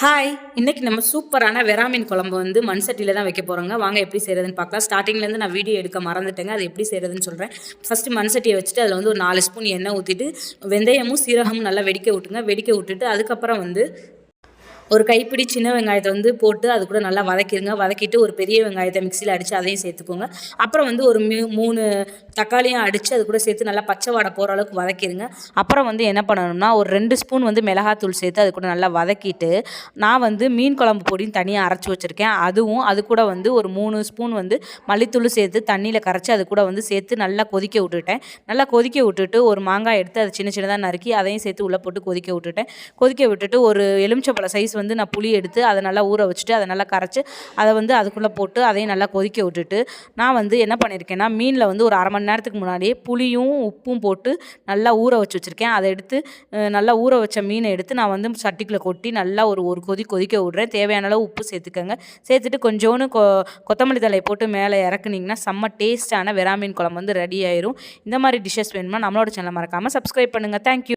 Hi இன்றைக்கி நம்ம சூப்பரான வெராமீன் குழம்பு வந்து மண் சட்டியில் தான் வைக்க போகிறோங்க வாங்க எப்படி செய்கிறதுன்னு பார்க்கலாம். ஸ்டார்டிங்லேருந்து நான் வீடியோ எடுக்க மறந்துட்டேங்க. அது எப்படி செய்கிறதுன்னு சொல்கிறேன் ஃபஸ்ட்டு மண் சட்டியை வச்சுட்டு அதில் வந்து ஒரு நாலு ஸ்பூன் எண்ணெய் ஊற்றிட்டு வெந்தயமும் சீரகமும் நல்லா வெடிக்க விட்டுங்க. வெடிக்க விட்டுட்டு அதுக்கப்புறம் வந்து ஒரு கைப்பிடி சின்ன வெங்காயத்தை வந்து போட்டு அது கூட நல்லா வதக்கிடுங்க. வதக்கிட்டு ஒரு பெரிய வெங்காயத்தை மிக்சியில் அடித்து அதையும் சேர்த்துக்கோங்க. அப்புறம் வந்து ஒரு மூணு தக்காளியும் அடித்து அது கூட சேர்த்து நல்லா பச்சை வாடை போகிற அளவுக்கு வதக்கிடுங்க அப்புறம் வந்து என்ன பண்ணணும்னா ஒரு ரெண்டு ஸ்பூன் வந்து மிளகாத்தூள் சேர்த்து அது கூட நல்லா வதக்கிட்டு நான் வந்து மீன் குழம்பு பொடியும் தனியாக அரைச்சி வச்சுருக்கேன். அதுவும் அது கூட வந்து ஒரு மூணு ஸ்பூன் வந்து மல்லித்தூள் சேர்த்து தண்ணியில் கரைச்சி அது கூட வந்து சேர்த்து நல்லா கொதிக்க விட்டுட்டேன். நல்லா கொதிக்க விட்டுட்டு ஒரு மாங்காய் எடுத்து அதை சின்ன சின்னதாக நறுக்கி அதையும் சேர்த்து உள்ளே போட்டு கொதிக்க விட்டுட்டேன். கொதிக்க விட்டுட்டு ஒரு எலுமிச்சப்பழ சைஸ் வந்து நான் புளி எடுத்து அதை நல்லா ஊற வச்சுட்டு அதை நல்லா கரைச்சி அதை வந்து அதுக்குள்ளே போட்டு அதையும் நல்லா கொதிக்க விட்டுட்டு நான் வந்து என்ன பண்ணியிருக்கேன்னா மீனில் வந்து ஒரு அரை மணி நேரத்துக்கு முன்னாடியே புளியும் உப்பும் போட்டு நல்லா ஊற வச்சு வச்சுருக்கேன். அதை எடுத்து நல்லா ஊற வச்ச மீனை எடுத்து நான் வந்து சட்டிக்குள்ளே கொட்டி நல்லா ஒரு ஒரு கொதி கொதிக்க விட்றேன். தேவையான அளவு உப்பு சேர்த்துக்கோங்க. சேர்த்துட்டு கொஞ்சோன்னு கொ கொத்தமல்லி தழையை போட்டு மேலே இறக்குனீங்கன்னா செம்ம டேஸ்ட்டான வெராமீன் குழம்பு வந்து ரெடி ஆயிரும். இந்த மாதிரி டிஷ்ஷஸ் வேணுமா நம்மளோட சேனலை மறக்காமல் சப்ஸ்கிரைப் பண்ணுங்கள் தேங்க்யூ